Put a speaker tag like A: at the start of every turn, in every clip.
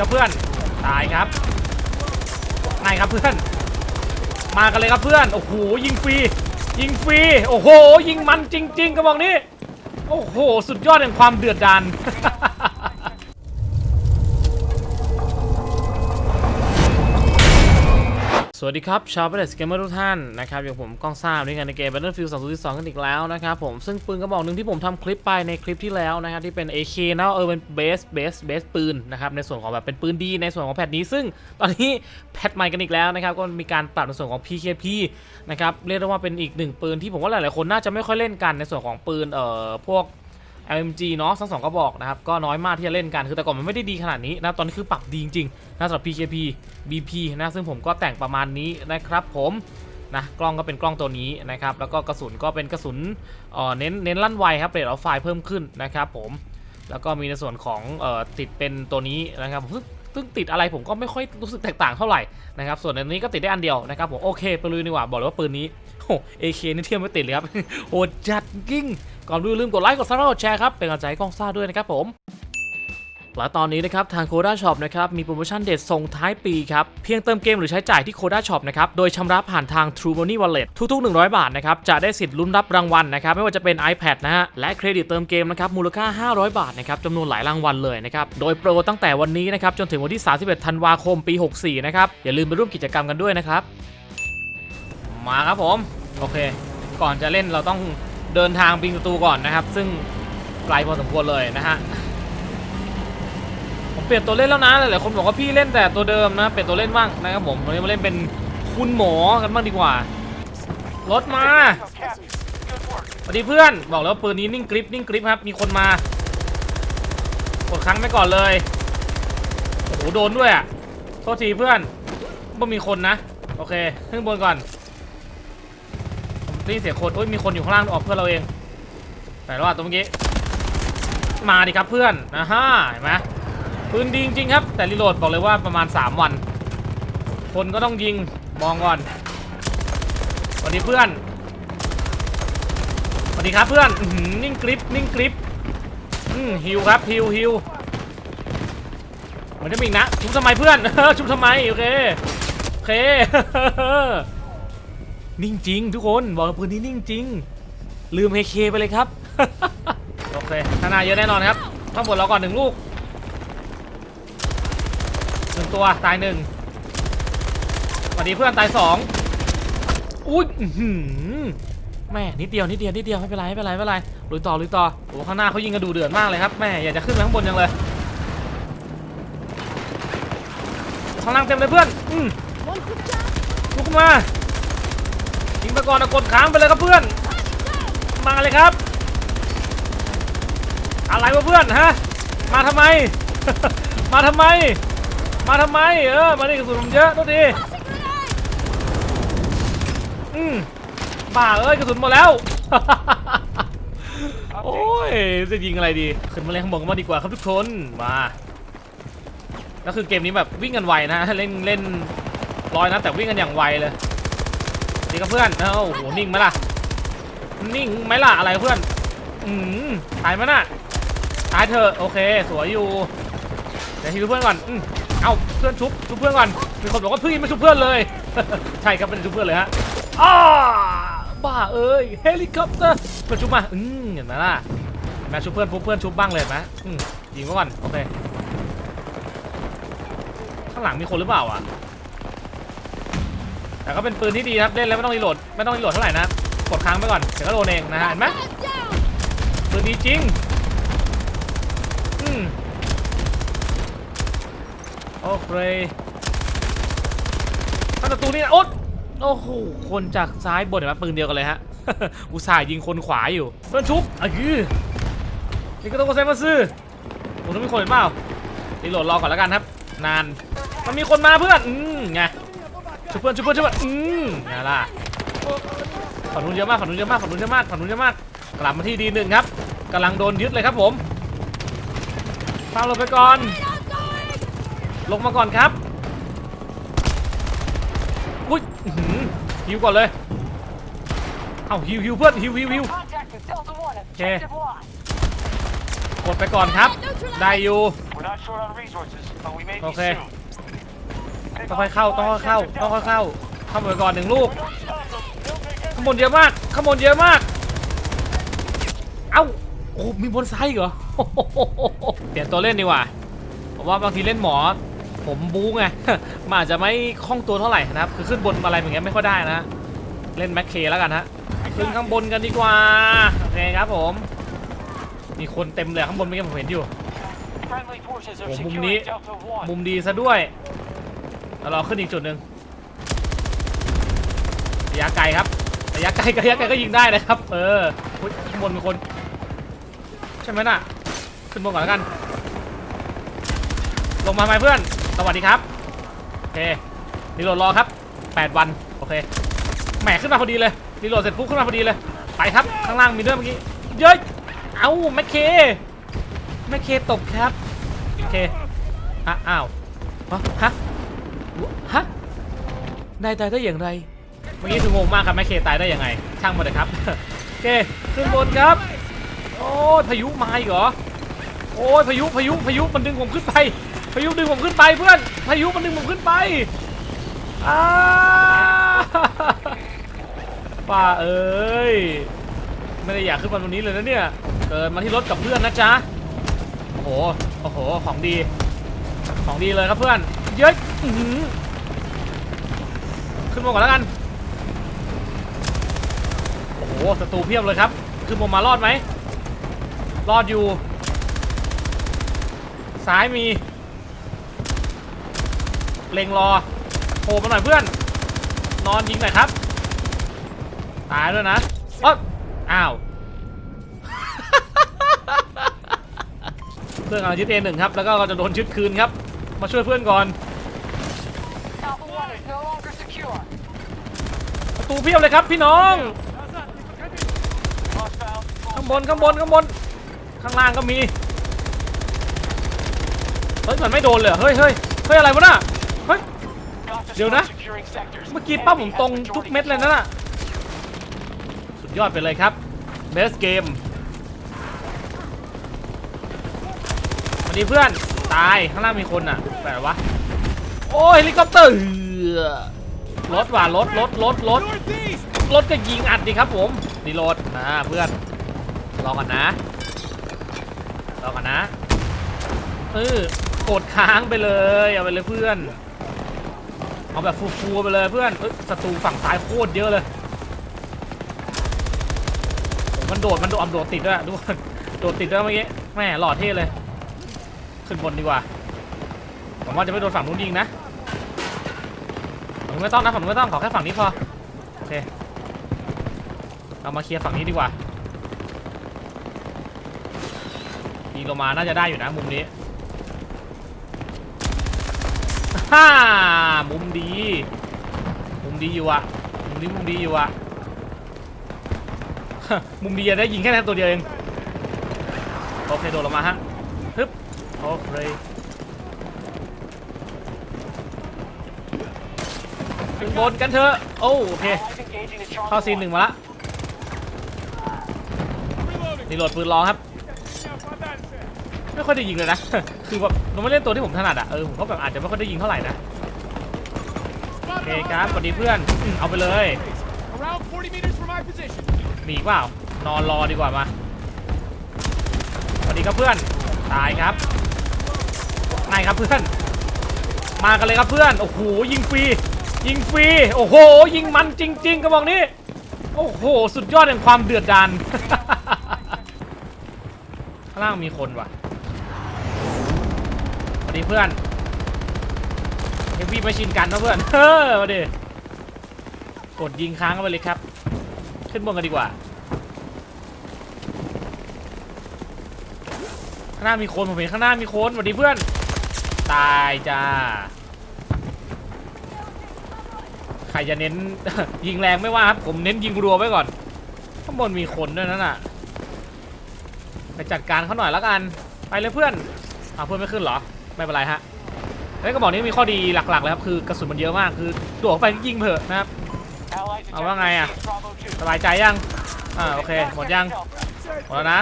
A: ครับเพื่อน ตายครับไงครับเพื่อน มากันเลยครับเพื่อน โอ้โหยิงฟรี ยิงฟรี โอ้โห ยิงมันจริง ๆกระบอกนี้ โอ้โห สุดยอดแห่งความเดือดดาน สวัสดีครับ ชาวเบสเกมเมอร์ทุกท่านนะครับอย่างผมก้องซ่าด้วยกันในเกม Battlefield 2022กันอีกแล้วนะครับผมซึ่งปืนกระบอกหนึ่งที่ผมทำคลิปไปในคลิปที่แล้วนะครับที่เป็น AK นะเออเป็นเบสเบสเบสปืนนะครับในส่วนของแบบเป็นปืนดีในส่วนของแพทนี้ ซึ่งตอนนี้แพทใหม่กันอีกแล้วนะครับก็มีการปรับในส่วนของ PKP นะครับเรียกได้ว่าเป็นอีกหนึ่งปืนที่ผมว่าหลายๆคนน่าจะไม่ค่อยเล่นกันในส่วนของปืนเอ่อพวก LMG เนาะทั้งสองกระบอกนะครับก็น้อยมากที่จะเล่นกันคือแต่ก่อนมันไม่ได้ดีขนาดนี้นะตอนนี้คือปรับดีจริงๆนะสำหรับ PKP BP นะซึ่งผมก็แต่งประมาณนี้นะครับผมนะกล้องก็เป็นกล้องตัวนี้นะครับแล้วก็กระสุนก็เป็นกระสุนเอ่อเน้นเน้นลั่นไวครับเรทเอาไฟเพิ่มขึ้นนะครับผมแล้วก็มีในส่วนของเอ่อติดเป็นตัวนี้นะครับซึ่งติดอะไรผมก็ไม่ค่อยรู้สึกแตกต่างเท่าไหร่นะครับส่วนอันนี้ก็ติดได้อันเดียวนะครับผมโอเคไปลุยดีกว่าบอกเลยว่าปืนนี้โอ้เอเคนี่เทียบไม่ติดเลยครับโหดจัดยิ่ง ก่อนดูลืมกดไลค์กดซับและกดแชร์ครับ เป็นกำลังใจให้กล้องซ่าด้วยนะครับผมและตอนนี้นะครับทาง Koda Shop นะครับมีโปรโมชั่นเด็ดส่งท้ายปีครับ เพียงเติมเกมหรือใช้จ่ายที่ Koda Shop นะครับ โดยชำระผ่านทาง True Money Wallet ทุก ๆ 100 บาทนะครับ จะได้สิทธิ์ลุ้นรับรางวัลนะครับ ไม่ว่าจะเป็น iPad นะฮะ และเครดิตเติมเกมนะครับ มูลค่า 500 บาทนะครับจำนวนหลายรางวัลเลยนะครับ โดยโปรตั้งแต่วันนี้นะครับ จนถึงวันที่ 31 ธันวาคมปี 64 นะครับอย่าลืมไปร่วมกิจกรรมกันด้วยนะครับมาครับผมโอเค ก่อนจะเล่นเราต้อง เดินทางปิงประตูก่อนนะครับ ซึ่งไกลพอสมควรเลยนะฮะผมเปลี่ยนตัวเล่นแล้วนะหลายๆคนบอกว่าพี่เล่นแต่ตัวเดิมนะเปลี่ยนตัวเล่นบ้างนะครับผมวันนี้มาเล่นเป็นคุณหมอกันบ้างดีกว่ารถมาสวัสดีเพื่อนบอกแล้วปืนนี้นิ่งกริปนิ่งกริปครับมีคนมากดครั้งไปก่อนเลยโอ้โหโดนด้วยอะโทษทีเพื่อนว่มีคนนะโอเคขึ้นบนก่อน ได้ยินเสียงคนโอ้ยมีคนอยู่ข้างล่างออกเพื่อนเราเองแต่ว่าตัวเมื่อกี้มาดิครับเพื่อนนะฮะเห็นไหมปืนดีจริงครับ แต่รีโหลดบอกเลยว่าประมาณ 3 วัน คนก็ต้องยิงมองก่อนสวัสดีเพื่อนสวัสดีครับเพื่อนอนิ่งกริปนิ่งกริปอืมฮิวครับฮิวฮิวเหมือนจะมีนะชุบทำไมเพื่อนชุบทำไมโอเคโอเค นิ่งจริงทุกคนบอกปืนนี้นิ่งจริง ลืมเฮเคไปเลยครับ โอเคข้างหน้าเยอะแน่นอนครับต้องบดเราก่อนหนึ่งลูกหนึ่งตัวตายหนึ่งสวัสดีเพื่อนตายสองอุ้ยแม่นิดเดียวนิดเดียวนิดเดียวไม่เป็นไรไม่เป็นไรไม่เป็นไรลุยต่อลุยต่อโอ้ข้างหน้าเขายิงกระดูเดือดมากเลยครับแม่อยากจะขึ้นไปข้างบนจังเลยข้างล่างเต็มเลยเพื่อนอืมลุกขึ้นมา ไปก่อนนะกดค้างไปเลยครับเพื่อน มาเลยครับ อะไรวะเพื่อนฮะ มาทำไม มาทำไม มาทำไม เออ มาดิกระสุนผมเยอะตัวทีอืมบ้าเอ้ยกระสุนหมดแล้ว โอ้ย จะยิงอะไรดี ขึ้นมาเล่นข้างบนกันมาดีกว่าครับทุกคน มาแล้วคือเกมนี้แบบวิ่งกันไวนะ เล่นเล่นร้อยนะแต่วิ่งกันอย่างไวเลย ดีกับเพื่อนเอ้าโอ้โหนิ่งไหมล่ะ นิ่งไหมล่ะอะไรเพื่อน อืมตายไหมน่ะตายเถอะโอเค สวยอยู่เดี๋ยวฮิวเพื่อนก่อนอืมเอาเพื่อนชุบชุบเพื่อนก่อนมีคนบอกว่าเพื่อนไม่ชุบเพื่อนเลย ใช่ครับไม่ได้ชุบเพื่อนเลยฮะอ้าบ้าเอ้ยเฮลิคอปเตอร์เพื่อนชุบมาอืมเห็นไหมล่ะเห็นไหมชุบเพื่อนปุ๊บเพื่อนชุบบ้างเลยนไหมอืมยิงไว้ก่อนโอเคข้างหลังมีคนหรือเปล่าอะ แต่ก็เป็นปืนที่ดีครับเล่นแล้วไม่ต้องรีโหลดไม่ต้องรีโหลดเท่าไหร่นะกดค้างไปก่อนเดี๋ยวก็โดนเองนะฮะเห็นไหมปืนดีจริงอืมโอเคถ้าศัตรูนี่นะโอ๊ตโอ้โหคนจากซ้ายบนเห็นไหมปืนเดียวกันเลยฮะอุตส่าห์ยิงคนขวาอยู่เพื่อนชุบอะคือนี่ก็ต้องกดเซมาซื้อผมต้องมีคนเห็นเปล่ารีโหลดรอก่อนแล้วกันครับ นาน มันมีคนมาเพื่อน อืมไง ชุบเพื่อนชุบเพื่อนชุบเพื่อนอืมไงล่ะฝั่งนู้นเยอะมากฝั่งนู้นเยอะมากฝั่งนู้นเยอะมากฝั่งนู้นเยอะมากกลับมาที่ดีหนึ่งครับกำลังโดนยึดเลยครับผมฟังลงไปก่อน ลงมาก่อนครับอุ้ยหิวก่อนเลยเอาฮิวฮิวเพื่อนฮิวฮิวฮิว
B: Contact with Delta One.
A: Okay.
B: Objective lost.
A: กดไปก่อนครับ ได้อยู่
B: We're not short on
A: ต้องค่อยเข้าต้องค่อยเข้าต้องค่อยเข้าเข้าไปก่อนหนึ่งลูกข้างบนเยอะมากข้างบนเยอะมาก เอ้าโอ้มีบนซ้ายเหรอเปลี่ยนตัวเล่นดีกว่าผมว่าบางทีเล่นหมอ ผมบู๊ไงมันอาจจะไม่คล่องตัวเท่าไหร่นะครับ คือขึ้นบนอะไรอย่างเงี้ยไม่ค่อยได้นะ เล่นแม็กเคแล้วกันฮะขึ้นข้างบนกันดีกว่าโอเคครับผม มีคนเต็มเลยข้างบนเมื่อกี้ผมเห็นอยู่โอ้มุมนี้มุมดีซะด้วย แล้วเราขึ้นอีกจุดหนึ่งระยะไกลครับระยะไกลระยะไกลก็ยิงได้นะครับ เออข้างบนมีคน ใช่ไหมน่ะ ขึ้นบนก่อนแล้วกัน ลงมาไหมเพื่อน สวัสดีครับ โอเครีโหลดรอครับ 8 วัน โอเค แหมขึ้นมาพอดีเลยรีโหลดเสร็จปุ๊บขึ้นมาพอดีเลย ไปครับ ข้างล่างมีด้วยเมื่อกี้ เย้ย เอาแมคเคแมคเคตกครับ โอเคอ้าว ฮะ ฮะ นายตายได้อย่างไร เมื่อกี้คืองงมากครับแม่เคตายได้ยังไง ช่างมาเลยครับ โอเคขึ้นบนครับ โอ้พายุมาอีกเหรอ โอ้ยพายุพายุพายุมันดึงผมขึ้นไป พายุดึงผมขึ้นไปเพื่อน พายุมันดึงผมขึ้นไปอ้าป้าเอ้ย ไม่ได้อยากขึ้นมาตรงนี้เลยนะเนี่ย เกิดมาที่รถกับเพื่อนนะจ๊ะ โอ้โห โอ้โห ของดี ของดีเลยครับเพื่อน เยอะขึ้นมาก่อนแล้วกัน โอ้โหศัตรูเพียบเลยครับ ขึ้นมามารอดไหม รอดอยู่ ซ้ายมี เล็งรอโผล่มาหน่อยเพื่อน นอนยิงหน่อยครับ ตายด้วยนะอ๊ะอ้าวเพื่อนกำลังยึดเอหนึ่งครับ แล้วก็เราจะโดนยึดคืนครับ มาช่วยเพื่อนก่อน
B: Alpha 1 is no longer secure.
A: ประตูเพียบเลยครับพี่น้อง
B: Hostile.
A: ข้างบนข้างบนข้างบน ข้างล่างก็มี เฮ้ยมันไม่โดนเลยเหรอเฮ้ยเฮ้ยเฮ้ยอะไรวะน่ะ เฮ้ย
B: Gotcha
A: เดี๋ยวนะ
B: securing sectors.
A: เมื่อกี้ป้าผมตรงทุกเม็ดเลยนะน่ะ สุดยอดไปเลยครับเบสเกมสวัสดีเพื่อน ตายข้างล่างมีคนอะแบบวะโอ้ยเฮลิคอปเตอร์รถว่ะรถรถรถรถรถก็ยิงอัดดิครับผมดีโหลดนะเพื่อนรอกันนะรอกันนะเออกดค้างไปเลยเอาไปเลยเพื่อนเอาแบบฟูๆไปเลยเพื่อนศัตรูฝั่งซ้ายโคตรเยอะเลยมันโดดมันโดดอ่ำโดดติดด้วยทุกคนโดดติดด้วยเมื่อกี้แม่หล่อเท่เลย ขึ้นบนดีกว่าผมว่าจะไม่โดนฝั่งนู้นยิงนะฝั่งนู้นไม่ต้องนะฝั่งนู้นไม่ต้องขอแค่ฝั่งนี้พอโอเคเรามาเคลียร์ฝั่งนี้ดีกว่ายิงลงมาน่าจะได้อยู่นะมุมนี้ฮ่ามุมดี มุมดีอยู่อะมุมนี้มุมดีอยู่อะมุมดีจะได้ยิงแค่ตัวเดียวเองโอเคโดดลงมาฮะ โอเคขึ้นบนกันเถอะโอ้โอเค
B: Allies engaging the Charlie
A: เข้าซีนหนึ่งมาละนี่โหลดปืนรองครับ ไม่ค่อยได้ยิงเลยนะ คือแบบมันไม่เล่นตัวที่ผมถนัดอะ เออ ผมก็แบบอาจจะไม่ค่อยได้ยิงเท่าไหร่นะ โอเคครับสวัสดีเพื่อนอืมเอาไปเลย
C: Around 40 meters from my position.
A: มีอีกเปล่านอนรอดีกว่ามาสวัสดีครับเพื่อน ตายครับ ไงครับเพื่อน มากันเลยครับเพื่อน โอ้โหยิงฟรี ยิงฟรี โอ้โห ยิงมันจริง ๆกระบอกนี้ โอ้โห สุดยอดแห่งความเดือดดานข้างล่างมีคนว่ะสวัสดีเพื่อนเฮฟวี่มาชินกันนะเพื่อน เฮ้อมาดิกดยิงค้างเข้าไปเลยครับ ขึ้นบนกันดีกว่าข้างหน้ามีคนผมเห็นข้างหน้ามีคนสวัสดีเพื่อน ตายจ้า ใครจะเน้น ยิงแรงไม่ว่าครับ ผมเน้นยิงรัวไว้ก่อน ข้างบนมีคนด้วยนั่นน่ะ ไปจัดการเขาหน่อยแล้วกัน ไปเลยเพื่อนเอาเพื่อนไม่ขึ้นเหรอ ไม่เป็นไรฮะเฮ้กระบอกนี้มีข้อดีหลักๆเลยครับคือกระสุนมันเยอะมากคือโดดไปยิงเถอะนะครับ
B: Allies
A: Ờ, vâng,
B: ejecting
A: ai à?
B: Safe Bravo 2.
A: สบายใจยังอ่าโอเคหมดยังหมดแล้วนะ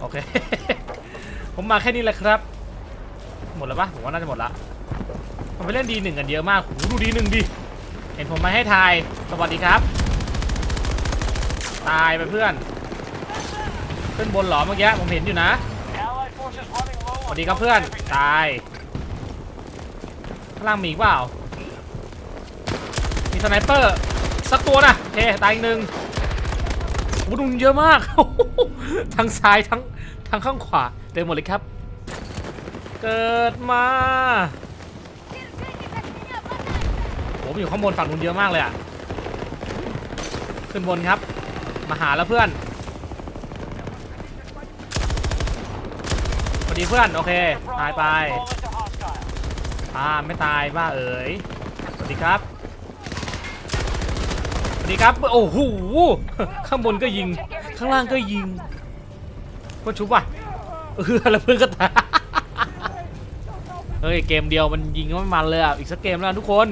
A: โอเค ผมมาแค่นี้แหละครับ หมดแล้วปะผมว่าน่าจะหมดละผมไปเล่นดีหนึ่งกันเยอะมากโหดูดีหนึ่งดิ เห็นผมมาให้ทาย สวัสดีครับ ตายไปเพื่อน ขึ้นบนหรอเมื่อกี้ผมเห็นอยู่นะ สวัสดีครับเพื่อน ตาย ข้างล่างมีอีกเปล่า มีสไนเปอร์สักตัวนะโอเคตายอีกหนึ่งโอ้โหดุนเยอะมาก ทั้งซ้ายทั้งทั้งข้างขวาเต็มหมดเลยครับ เกิดมาโอ้โหอยู่ข้างบนฝั่งนู้นเยอะมากเลยอะ ขึ้นบนครับ มาหาแล้วเพื่อนสวัสดีเพื่อน โอเค ตายไป อ่า ไม่ตายบ้าเอ๋ย สวัสดีครับ สวัสดีครับ โอ้โห ข้างบนก็ยิง ข้างล่างก็ยิงก็ชุบว่ะเออแล้วเพื่อนก็ตาย ฮ้ยเกมเดียวมันยิงไม่มันเลยอะอีกสักเกมแล้วทุกคน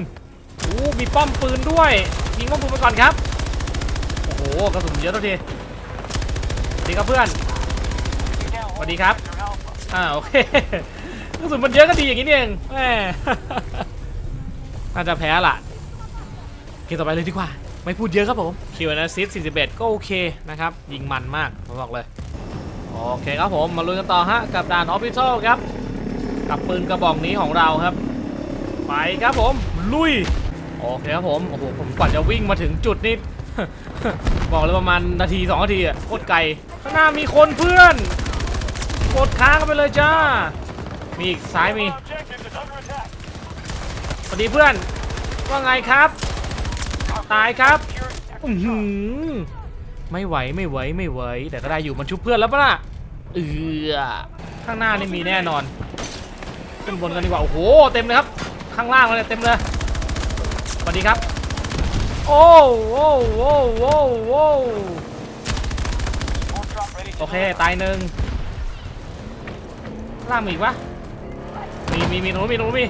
A: อู้มีป้อมปืนด้วยยิงป้อมปืนไปก่อนครับโอ้โหกระสุนเยอะทุกทีสวัสดีครับเพื่อนสวัสดีครับอ่าโอเคกระสุนมันเยอะก็ดีอย่างนี้เองแหมน่าจะแพ้ละเกมต่อไปเลยดีกว่า ไม่พูดเยอะครับผมคิวนะซิส41 ก็โอเคนะครับ ยิงมันมากผมบอกเลย โอเคครับผม มาลุยกันต่อฮะ กับด่านออฟฟิเชียลครับ กับปืนกระบอกนี้ของเราครับ ไปครับผมลุยโอเคครับผมโอ้โหผมกว่าจะวิ่งมาถึงจุดนี้บอกเลยประมาณนาที2นาทีอะโคตรไกลข้างหน้ามีคนเพื่อนกดค้างกันไปเลยจ้า มีอีกซ้ายมีสวัสดีเพื่อน ว่าไงครับ ตายครับอือหือไม่ไหวไม่ไหวไม่ไหว แต่ก็ได้อยู่มันชุบเพื่อนแล้วปะล่ะเออข้างหน้านี่มีแน่นอน ขึ้นบนกันดีกว่า โอ้โห เต็มเลยครับ ข้างล่างเลยเต็มเลย สวัสดีครับ โอ้โอ้โอ้โอ้โอ้โอเค ตายหนึ่งล่างมีอีกปะมีมีมีตรงนู้มีตรงนู้มี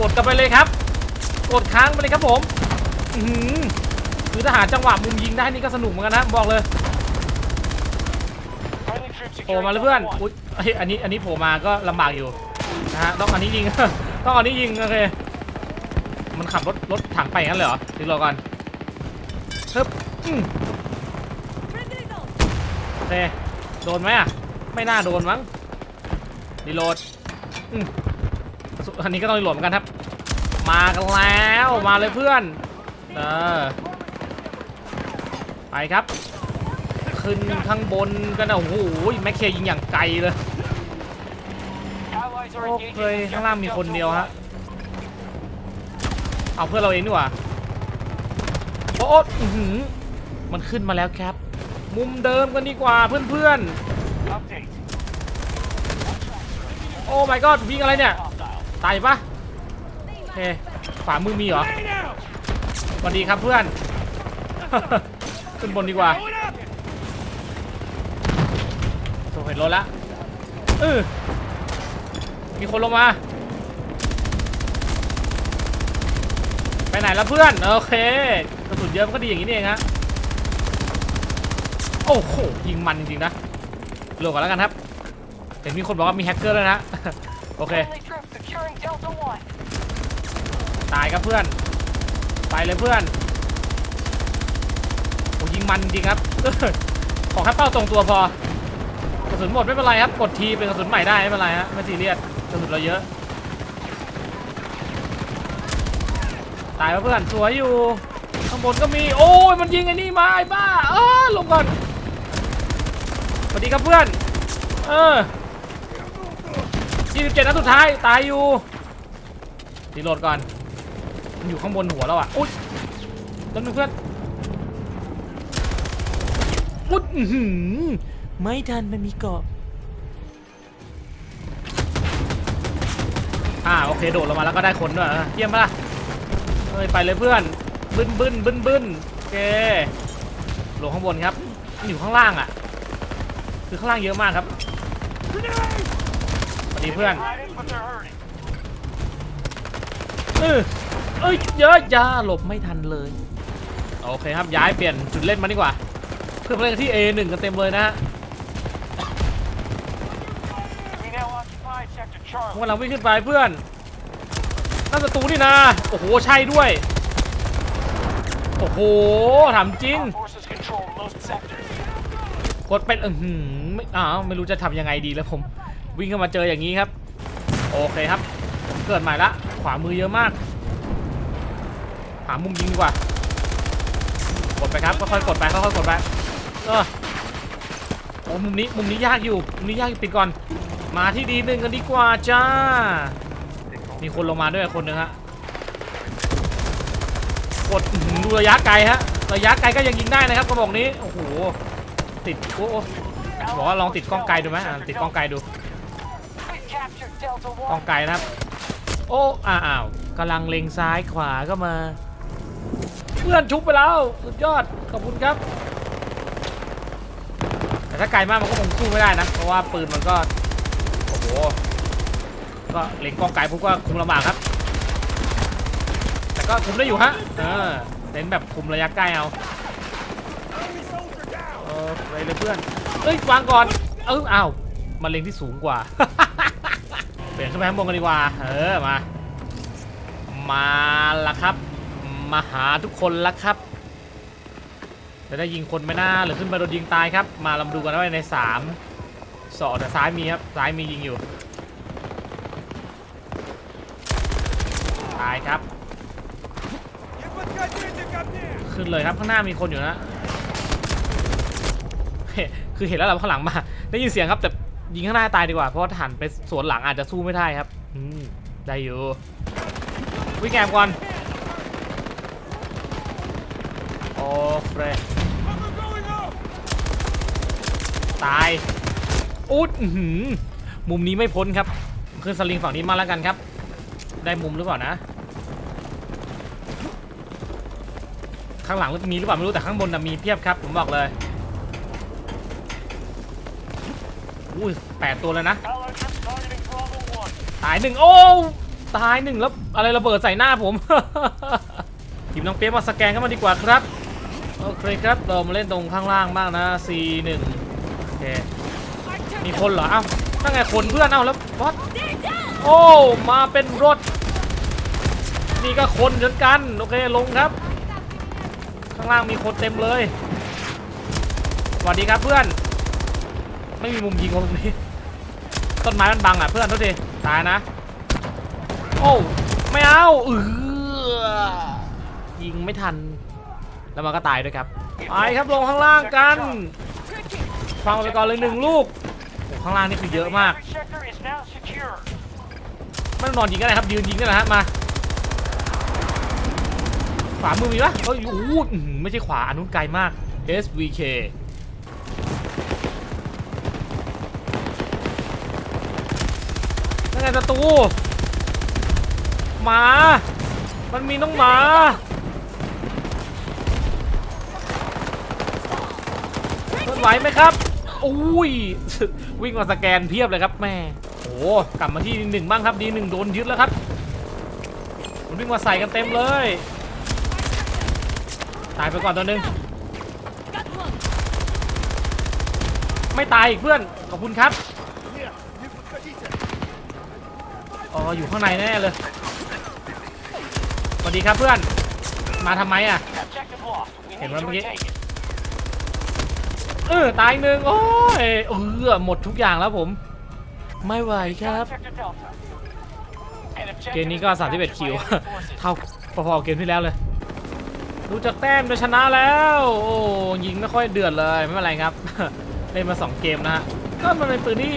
A: กดกันไปเลยครับ กดค้างไปเลยครับผม อือคือถ้าหาจังหวะมุมยิงได้นี่ก็สนุกเหมือนกันนะ บอกเลยโผล่มาเลยเพื่อน อุ๊ย เฮ้ยอันนี้อันนี้โผล่มาก็ลำบากอยู่นะฮะต้องอันนี้ยิง ต้องอันนี้ยิงโอเคมันขับรถรถถังไปงั้นเลยเหรอดีรอก่อนฮึบอืมโอเคโดนไหมอะไม่น่าโดนมั้งรีโหลดอืมอันนี้ก็ต้องรีโหลดเหมือนกันครับ มากันแล้วมาเลยเพื่อนเออไปครับ ขึ้นข้างบนกันนะโอ้โหแม็กเคยิงอย่างไกลเลยโอ
B: engaging
A: เค
B: with
A: ข้างล่างมีคนเดียวฮะเอาเพื่อนเราเองดีกว่าโอ้โหมันขึ้นมาแล้วครับ มุมเดิมกันดีกว่าเพื่อนๆโอ้ my god วิ่งอะไรเนี่ยตายปะโอเคขวามือมีเหรอสวัสดีครับเพื่อน ขึ้นบนดีกว่า
C: Going up!
A: โซ เห็นรถละเออมีคนลงมา ไปไหนแล้วเพื่อน โอเคกระสุนเยอะมันก็ดีอย่างนี้นี่เองฮะโอ้โหยิงมันจริงๆนะโหลดก่อนแล้วกันครับ เห็นมีคนบอกว่ามีแฮกเกอร์แล้วยนะ โอเค ตายครับเพื่อน ไปเลยเพื่อนโอ้ยิงมันจริงครับขอแค่เป้าตรงตัวพอ กระสุนหมดไม่เป็นไรครับ กดทีเป็นกระสุนใหม่ได้ไม่เป็นไรฮะไม่ซีเรียสกระสุนเราเยอะ ตายเพื่อนสวยอยู่ ข้างบนก็มี โอ้ยมันยิงไอ้นี่มาไอ้บ้า เออลงก่อนสวัสดีครับเพื่อน เออ27นัดสุดท้ายตายอยู่รีโหลดก่อนมันอยู่ข้างบนหัวเราอะอุ้ยแล้นเพื่อนอุ๊ย ไม่ทันมันมีเกาะอ่าโอเคโดดลงมาแล้วก็ได้คนด้วยเยี่ยมปะล่ะเฮ้ยไปเลยเพื่อนบึ้นบึ้นบึ้นบึ้นโอเคลงข้างบนครับอยู่ข้างล่างอะ คือข้างล่างเยอะมากครับสวัสดีเพื่อนเออเอ้ยเยอะยาหลบไม่ทันเลยโอเคครับย้ายเปลี่ยนจุดเล่นมาดีกว่าเพื่อเล่นที่ A1 กันเต็มเลยนะฮะ
B: Charlie.
A: กำลังวิ่งขึ้นไปเพื่อนนั่นศัตรูนี่นะโอ้โหใช่ด้วย โอ้โหถามจริง กดเป็นอือหือไม่อ้าวไม่รู้จะทำยังไงดีแล้วผม วิ่งเข้ามาเจออย่างนี้ครับ โอเคครับ เกิดใหม่ละ ขวามือเยอะมาก หามุมยิงดีกว่า กดไปครับค่อยๆกดไปค่อยๆกดไปเออโอ้มุมนี้มุมนี้ยากอยู่มุมนี้ยากอยู่ปิดก่อน มาที่ดีหนึ่งกันดีกว่าจ้า มีคนลงมาด้วยคนหนึ่งฮะ กดดูระยะไกลฮะ ระยะไกลก็ยังยิงได้นะครับกระบอกนี้ โอ้โห ติดโอ้โหบอกว่าลองติดกล้องไกลดูไหมติดกล้องไกลดู กล้องไกลนะครับ โอ้ อ้าวกำลังเล็งซ้ายขวาก็มา เพื่อนชุบไปแล้ว สุดยอด ขอบคุณครับ แต่ถ้าไกลมากมันก็คงสู้ไม่ได้นะ เพราะว่าปืนมันก็ หก็เล็งกองไกลปุ๊บก็คุมลำบากครับ แต่ก็คุมได้อยู่ฮะเออเน้นแบบคุมระยะใกล้เอาเออไปเลยเพื่อนเอ้ยวางก่อนเอออ้าวมันเล็งที่สูงกว่า เปลี่ยนขึ้นไปข้างบนกันดีกว่าเออมา มาละครับ มาหาทุกคนละครับจะได้ยิงคนไม่น่าหรือขึ้นไปโดนยิงตายครับ มาลำดูกันว่าในสาม สอแต่ซ้ายมีครับ ซ้ายมียิงอยู่ ตายครับ ขึ้นเลยครับข้างหน้ามีคนอยู่นะคือเห็นแล้วเราข้างหลังมา ได้ยินเสียงครับ แต่ยิงข้างหน้าตายดีกว่า เพราะว่าถ้าหันไปสวนหลังอาจจะสู้ไม่ได้ครับ อืม ได้อยู่ วิ่งแอบก่อน โอ้เฟรตาย อุดอื้อหือมุมนี้ไม่พ้นครับ ขึ้นสลิงฝั่งนี้มาแล้วกันครับ ได้มุมหรือเปล่านะ ข้างหลังมีหรือเปล่าไม่รู้แต่ข้างบนมีเพียบครับ ผมบอกเลยอุ้ยแปดตัวแล้วนะ ตายหนึ่งโอ้ ตายหนึ่งแล้วอะไรระเบิดใส่หน้าผมทีมน้องเปี๊ยกมาสแกนเข้ามาดีกว่าครับ โอเคครับเรามาเล่นตรงข้างล่างบ้างนะ C1 โอเค มีคนเหรออ้าวนั่นไงคนเพื่อนเอ้าแล้ววัดโอ้มาเป็นรถ นี่ก็คนเหมือนกันโอเคลงครับ ข้างล่างมีคนเต็มเลยสวัสดีครับเพื่อน ไม่มีมุมยิงตรงนี้ต้นไม้มันบังอะเพื่อนโทษทีตายนะโอ้ไม่เอาเออยิงไม่ทัน แล้วมันก็ตายด้วยครับไปครับลงข้างล่างกันฟังไปก่อนเลยหนึ่งลูก ข้างล่างนี่คือเยอะมาก ไม่ต้องนอนยิงก็ได้ครับยืนยิงก็ได้ฮะมาขวามือมีปะเฮ้ยโอ้โหไม่ใช่ขวาอันนู้นไกลมาก SVK นั่นไงประตูหมา มันมีน้องหมาเคลื่อนไหวไหมครับ อุ้ย วิ่งมาสแกนเพียบเลยครับแม่โอ้โหกลับมาที่หนึ่งบ้างครับดีหนึ่งโดนยึดแล้วครับมันวิ่งมาใส่กันเต็มเลย ตายไปก่อนตัวหนึ่งไม่ตายอีกเพื่อน ขอบคุณครับอ๋ออยู่ข้างในแน่เลยสวัสดีครับเพื่อน มาทำไมอะ
B: Objective lost. We
A: Hey,
B: need to
A: remember get-
B: retake it.
A: เออตายหนึ่งโอ้ยเออหมดทุกอย่างแล้วผม ไม่ไหวครับ เกมนี้ก็ 31 คิว เท่าพอๆเกมที่แล้วเลย ดูจากแต้มจะชนะแล้ว โอ้ยิงไม่ค่อยเดือดเลย ไม่เป็นไรครับ เล่นมา 2 เกมนะฮะ ก็มันเป็นปืนที่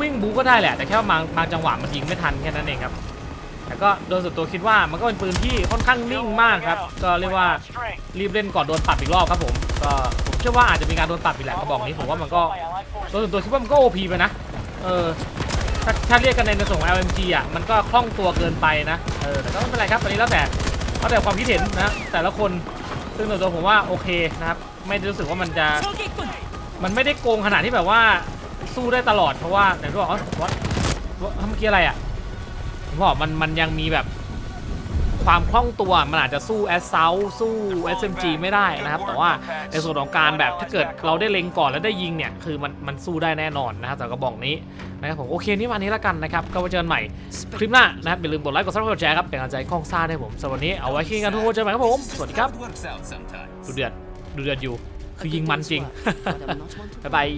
A: วิ่งบูก็ได้แหละ แต่แค่บางบางจังหวะมันยิงไม่ทันแค่นั้นเองครับ ก็โดยส่วนตัวคิดว่ามันก็เป็นปืนที่ค่อนข้างนิ่งมากครับ ก็เรียกว่ารีบเล่นก่อนโดนปรับอีกรอบครับผมก็ผมเชื่อว่าอาจจะมีการโดนปรับอีกแหละกระบอกนี้ผมว่ามันก็โดยส่วนตัวคิดว่ามันก็โอพีไปนะเออถ้าถ้าเรียกกันในในส่วนของ LMG อะมันก็คล่องตัวเกินไปนะเออแต่ก็ไม่เป็นไรครับตอนนี้แล้วแต่แล้วแต่ความคิดเห็นนะแต่ละคนซึ่งส่วนตัวผมว่าโอเคนะครับไม่ได้รู้สึกว่ามันจะมันไม่ได้โกงขนาดที่แบบว่าสู้ได้ตลอดเพราะว่าอย่างที่บอกอ๋อว่าว่าเมื่อกี้อะไรอะ ผมบอกมันมันยังมีแบบความคล่องตัวมันอาจจะสู้แอสเซลสู้ SMG ไม่ได้นะครับ แต่ว่าในส่วนของการแบบถ้าเกิดเราได้เล็งก่อนแล้วได้ยิงเนี่ย คือมันมันสู้ได้แน่นอนนะครับสำหรับกระบอกนี้นะครับผมโอเคนี่วันนี้แล้วกันนะครับ ก็ไว้เจอกันใหม่คลิปหน้านะครับ อย่าลืมกดไลค์กดซับสไครต์แชร์ครับ เป็นกำลังใจให้กล้องซ่าด้ผมสำหรับวันนี้เอาไว้คิดกันทุกคนเจอกันใหม่ครับผม สวัสดีครับ ดูเดือดดูเดือดอยู่ คือยิงมันจริงบ๊ายบาย